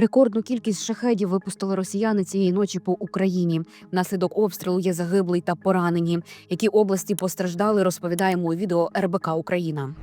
Рекордну кількість шахедів випустили росіяни цієї ночі по Україні. Внаслідок обстрілу є загиблий та поранені. Які області постраждали, розповідаємо у відео РБК Україна.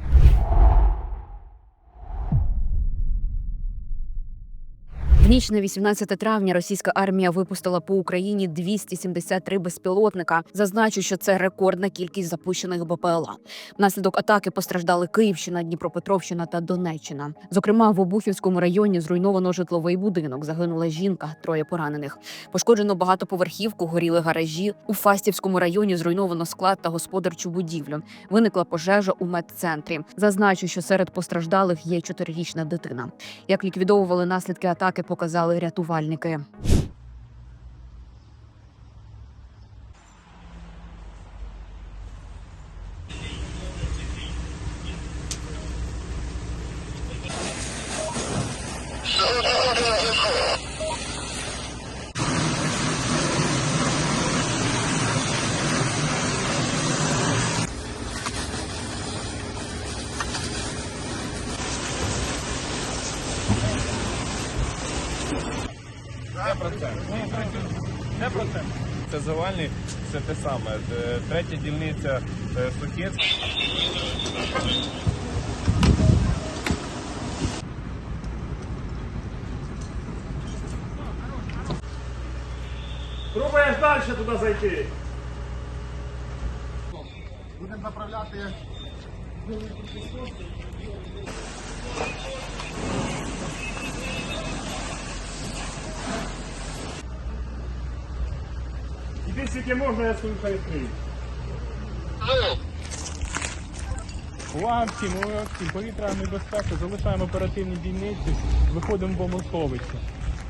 В ніч на 18 травня російська армія випустила по Україні 273 безпілотника. Зазначу, що це рекордна кількість запущених БПЛА. Внаслідок атаки постраждали Київщина, Дніпропетровщина та Донеччина. Зокрема, в Обухівському районі зруйновано житловий будинок. Загинула жінка, троє поранених. Пошкоджено багатоповерхівку, горіли гаражі. У Фастівському районі зруйновано склад та господарчу будівлю. Виникла пожежа у медцентрі. Зазначу, що серед постраждалих є чотирирічна дитина. Як ліквідовували наслідки атаки, показали рятувальники. Це завальний, це те саме. Е, Третя дільниця е, Сухецьк. Пробуєш далі туди зайти. Будемо направляти Скільки можна, я. Увага всім, увага всім, повітряна небезпека, залишаємо оперативні дільниці, виходимо в бомбосховище.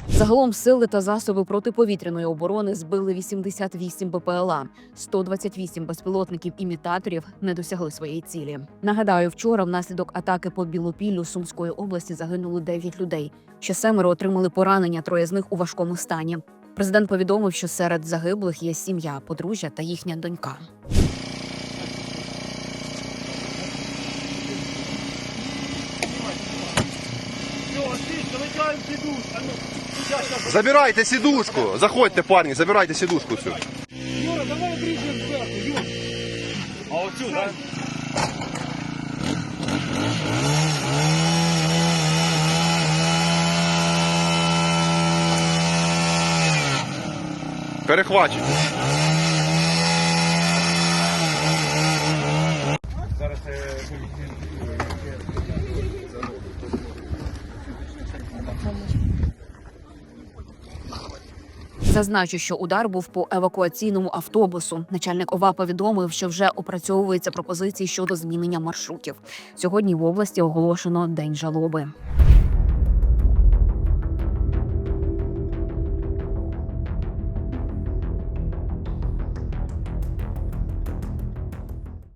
Загалом сили та засоби протиповітряної оборони збили 88 БПЛА, 128 безпілотників імітаторів не досягли своєї цілі. Нагадаю, вчора внаслідок атаки по Білопіллю Сумської області загинули 9 людей. Ще семеро отримали поранення, троє з них у важкому стані. Президент повідомив, що серед загиблих є сім'я, подружжя та їхня донька. Забирайте сідушку. Заходьте, парні, забирайте сідушку цю. А оцю, так? Перехвачуйте. Зараз Зазначу, що удар був по евакуаційному автобусу. Начальник ОВА повідомив, що вже опрацьовуються пропозиції щодо змінення маршрутів. Сьогодні в області оголошено день жалоби.